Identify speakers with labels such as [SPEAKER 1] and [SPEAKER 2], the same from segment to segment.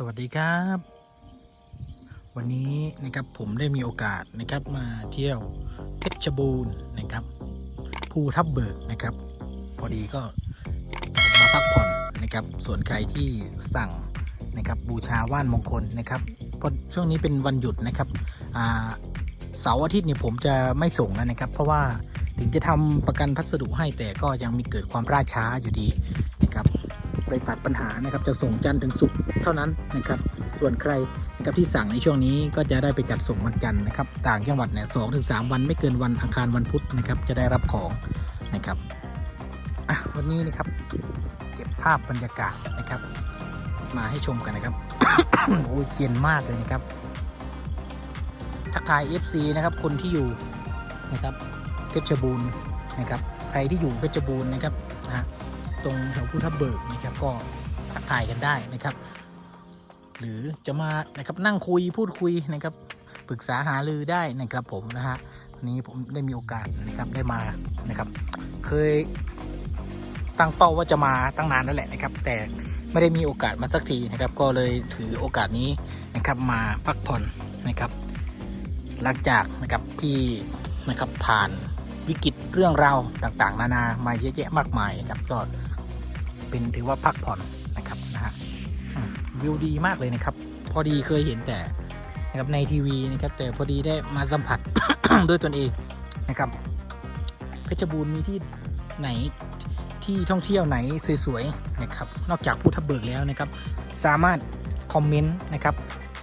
[SPEAKER 1] สวัสดีครับ วันนี้นะครับผมได้มีโอกาสนะครับมาเที่ยวเพชรบูรณ์นะครับภูทับเบิกนะครับ พอดีก็มาพักผ่อนนะครับ ส่วนใครที่สั่งนะครับบูชาว่านมงคลนะครับเพราะช่วงนี้เป็นวันหยุดนะครับเสาร์อาทิตย์เนี่ยผมจะไม่ส่งแล้วนะครับ เพราะว่าถึงจะทำประกันพัสดุให้แต่ก็ยังมีเกิดความล่าช้าอยู่ดี ไปตัดปัญหานะครับ จะส่งจันทร์ถึงศุกร์เท่านั้นนะครับ ส่วนใครนะครับที่สั่งในช่วงนี้ก็จะได้ไปจัดส่งวันจันทร์นะครับ ต่างจังหวัดเนี่ยสองถึงสามวันไม่เกินวันอังคารวันพุธนะครับ จะได้รับของนะครับวันนี้นะครับเก็บภาพบรรยากาศนะครับ มาให้ชมกันนะครับโอ้ยเย็นมากเลยนะครับทักทาย FC นะครับ คนที่อยู่นะครับเพชรบูรณ์นะครับ ใครที่อยู่เพชรบูรณ์นะครับนะฮะ ตรงแถวพุทธเบิกนะครับก็ทักทายกันได้นะครับ หรือจะมานะครับนั่งคุยพูดคุยนะครับปรึกษาหารือได้นะครับผมนะฮะวันนี้ผมได้มีโอกาสนะครับได้มานะครับ เคยตั้งเป้าว่าจะมาตั้งนานแล้วแหละนะครับ แต่ไม่ได้มีโอกาสมาสักทีนะครับ ก็เลยถือโอกาสนี้นะครับมาพักผ่อนนะครับ หลังจากนะครับที่นะครับผ่าน วิกฤตเรื่องราวต่างๆ นานามาเยอะแยะมากมายครับก็เป็นถือว่าพักผ่อนนะครับนะฮะวิวดีมากเลยนะครับ พอดีเคยเห็นแต่นะครับในทีวีนะครับแต่พอดีได้มาสัมผัสด้วยตนเองนะครับ เพชรบูรณ์มีที่ไหนที่ท่องเที่ยวไหนสวยๆนะครับ นอกจากภูทับเบิกแล้วนะครับ สามารถคอมเมนต์นะครับ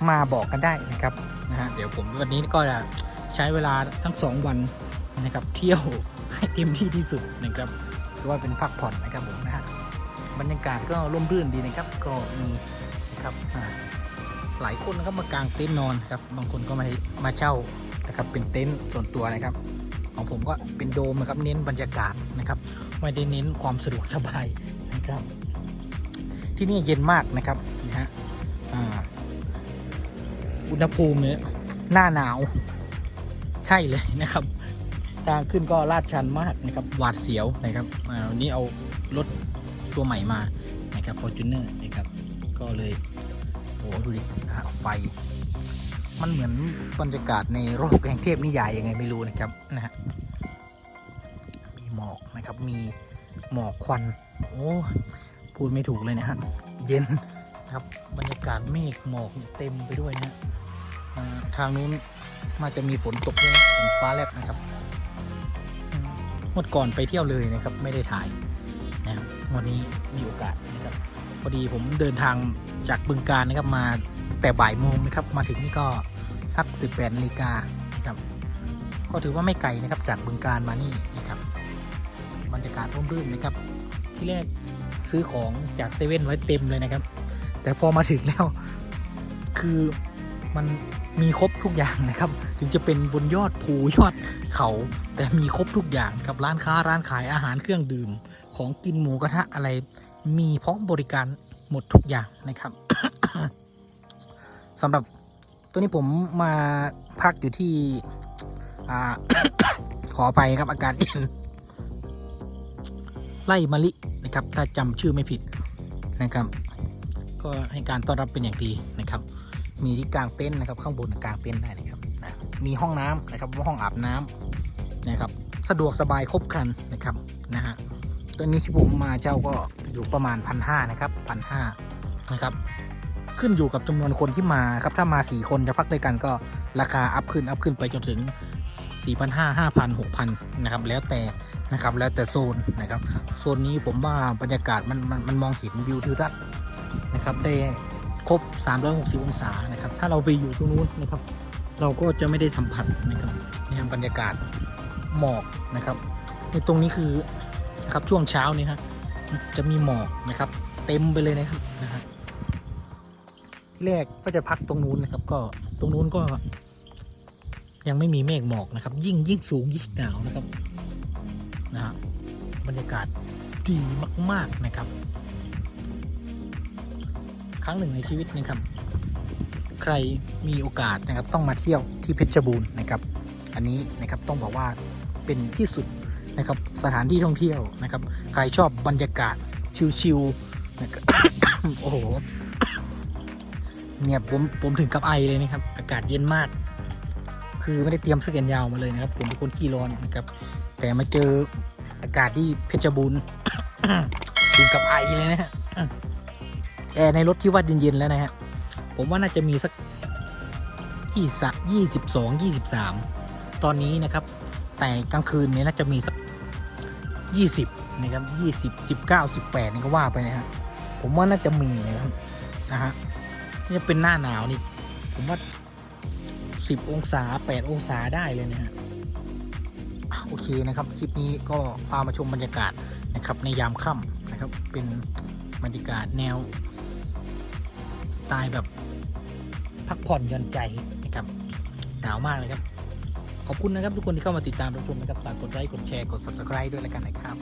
[SPEAKER 1] มาบอกกันได้นะครับนะฮะเดี๋ยวผมวันนี้ก็จะใช้เวลาทั้งสองวัน นะครับเที่ยวให้เต็มที่ที่สุดนะครับถือว่าเป็นพักผ่อนนะครับผมนะฮะบรรยากาศก็ร่มรื่นดีนะครับ ก็มีนะครับหลายคนนะครับมากางเต็นท์นอนครับบางคนก็มามาเช่านะครับเป็นเต็นท์ส่วนตัวนะครับ ของผมก็เป็นโดมนะครับเน้นบรรยากาศนะครับไม่ได้เน้นความสะดวกสบายนะครับ ที่นี่เย็นมากนะครับนะฮะอุณหภูมิเนี่ยหน้าหนาว ใช่เลยนะครับ ทางขึ้นก็ลาดชันมากนะครับหวาดเสียวนะครับวันนี้เอารถตัวใหม่มานะครับ Fortuner นะครับก็เลยโอ้ดูดินะฮะไฟ มันเหมือนบรรยากาศในโลกแห่งเทพนิยายยังไงไม่รู้นะครับนะฮะมีหมอกนะครับมีหมอกควัน โอ้พูดไม่ถูกเลยนะฮะเย็นนะครับบรรยากาศเมฆหมอกเต็มไปด้วยนะฮะอ่าทางนู้นมาจะมีฝนตกด้วยฝนฟ้าแลบนะครับ มเมื่อก่อนไปเที่ยวเลยนะครับไม่ได้ถ่ายนะครับวันนี้มีโอกาสนะครับพอดีผมเดินทางจากบึงการนะครับมาแต่บ่ายโมงนะครับมาถึงนี่ก็สัก 18นาฬิกาครับก็ถือว่าไม่ไกลนะครับจากบึงการมานี่นะครับบรรยากาศร่มรื่นนะครับ ที่แรกซื้อของจากเซเว่นไว้เต็มเลยนะครับ แต่พอมาถึงแล้ว คือมัน มีครบทุกอย่างนะครับ ถึงจะเป็นบนยอดภูยอดเขา แต่มีครบทุกอย่างครับร้านค้าร้านขายอาหารเครื่องดื่ม ของกินหมูกระทะอะไร มีพร้อมบริการหมดทุกอย่างนะครับสำหรับตัวนี้ผมมาพักอยู่ที่อ่าขออภัยครับอากาศเย็นไล่มะลินะครับ ถ้าจำชื่อไม่ผิดนะครับ ก็ให้การต้อนรับเป็นอย่างดีนะครับ มีที่กลางเต็นท์นะครับ ข้างบนกลางเต็นท์ได้นะครับนะมีห้องน้ำนะครับห้องอาบน้ำนะครับ สะดวกสบายครบครันนะครับนะฮะตัวนี้ที่ผมมาเช่าก็อยู่ประมาณพันห้านะครับพันห้านะครับ ขึ้นอยู่กับจำนวนคนที่มาครับถ้ามา4คนจะพักด้วยกันก็ราคาอัพขึ้นอัพขึ้นไปจนถึง4,500 5,000 6,000นะครับแล้วแต่นะครับแล้วแต่โซนนะครับโซนนี้ผมว่าบรรยากาศมันมันมันมองเห็นวิวทิวทัศน์นะครับได้ ครบ 360 องศานะครับ ถ้าเราไปอยู่ตรงนู้นนะครับ เราก็จะไม่ได้สัมผัสนะครับนครับบรรยากาศหมอกนะครับในตรงนี้คือนะครับช่วงเช้านี้ฮะจะมีหมอกนะครับ เต็มไปเลยนะครับนะฮะที่แรกก็จะพักตรงนู้นนะครับ ก็ตรงนู้นก็ ยังไม่มีเมฆหมอกนะครับ ยิ่งยิ่งสูงยิ่งหนาวนะครับนะฮะบรรยากาศดีมาก ๆนะครับ ครั้งหนึ่งในชีวิตนะครับ ใครมีโอกาสนะครับต้องมาเที่ยวที่เพชรบูรณ์นะครับ อันนี้นะครับต้องบอกว่าเป็นที่สุดนะครับสถานที่ท่องเที่ยวนะครับ ใครชอบบรรยากาศชิลๆนะครับโอ้โหเนี่ยผมผมถึงกับไอเลยนะครับ อากาศเย็นมาก คือไม่ได้เตรียมเสื้อแขนยาวมาเลยนะครับ ผมเป็นคนขี้ร้อนนะครับ แต่มาเจออากาศที่เพชรบูรณ์ถึงกับไอเลยนะฮะ แอร์ในรถที่ว่าเย็นๆแล้วนะฮะ ผมว่าน่าจะมีสักยี่สิบยี่สิบสองยี่สิบสามตอนนี้นะครับ แต่กลางคืนเนี่ยน่าจะมีสักยี่สิบนะครับยี่สิบสิบเก้าสิบแปดนี่ก็ว่าไปนะฮะ ผมว่าน่าจะมีนะครับนะฮะนี่จะเป็นหน้าหนาวนี่ ผมว่าสิบองศาแปดองศาได้เลยนะฮะโอเคนะครับ คลิปนี้ก็พามาชมบรรยากาศนะครับในยามค่ำนะครับเป็นบรรยากาศแนว ตล์แบบพักผ่อนหย่อนใจนะครับหนาวมากเลยครับ ขอบคุณนะครับทุกคนที่เข้ามาติดตามรับชมนะครับฝากกดไลค์กดแชร์กด subscribe ด้วยแล้วกันนะครับ